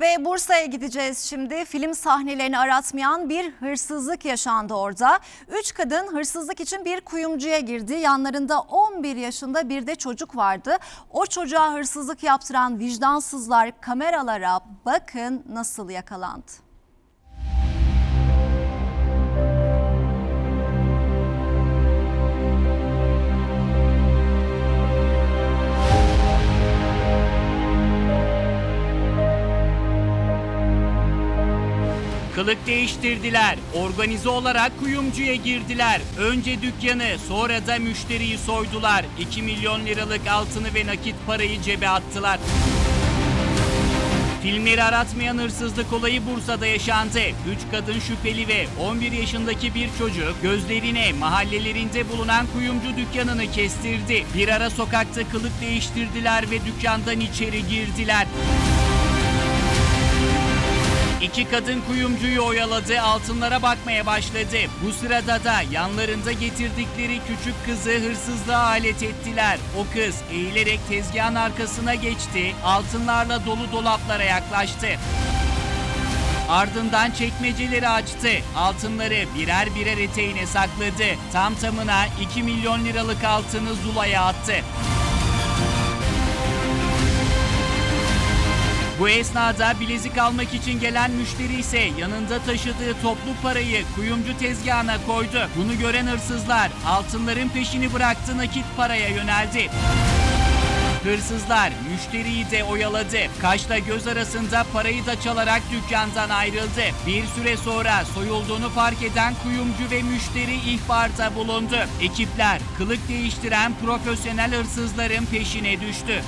Ve Bursa'ya gideceğiz şimdi. Film sahnelerini aratmayan bir hırsızlık yaşandı orada. Üç kadın hırsızlık için bir kuyumcuya girdi. Yanlarında 11 yaşında bir de çocuk vardı. O çocuğa hırsızlık yaptıran vicdansızlar kameralara bakın nasıl yakalandı. Kılık değiştirdiler. Organize olarak kuyumcuya girdiler. Önce dükkanı sonra da müşteriyi soydular. 2 milyon liralık altını ve nakit parayı cebe attılar. Filmleri aratmayan hırsızlık olayı Bursa'da yaşandı. 3 kadın şüpheli ve 11 yaşındaki bir çocuk gözlerine mahallelerinde bulunan kuyumcu dükkanını kestirdi. Bir ara sokakta kılık değiştirdiler ve dükkandan içeri girdiler. İki kadın kuyumcuyu oyaladı, altınlara bakmaya başladı. Bu sırada da yanlarında getirdikleri küçük kızı hırsızlığa alet ettiler. O kız eğilerek tezgahın arkasına geçti, altınlarla dolu dolaplara yaklaştı. Ardından çekmeceleri açtı. Altınları birer birer eteğine sakladı. Tam tamına 2 milyon liralık altını Zula'ya attı. Bu esnada bilezik almak için gelen müşteri ise yanında taşıdığı toplu parayı kuyumcu tezgahına koydu. Bunu gören hırsızlar altınların peşini bıraktı nakit paraya yöneldi. Hırsızlar müşteriyi de oyaladı. Kaşla göz arasında parayı da çalarak dükkandan ayrıldı. Bir süre sonra soyulduğunu fark eden kuyumcu ve müşteri ihbarda bulundu. Ekipler kılık değiştiren profesyonel hırsızların peşine düştü.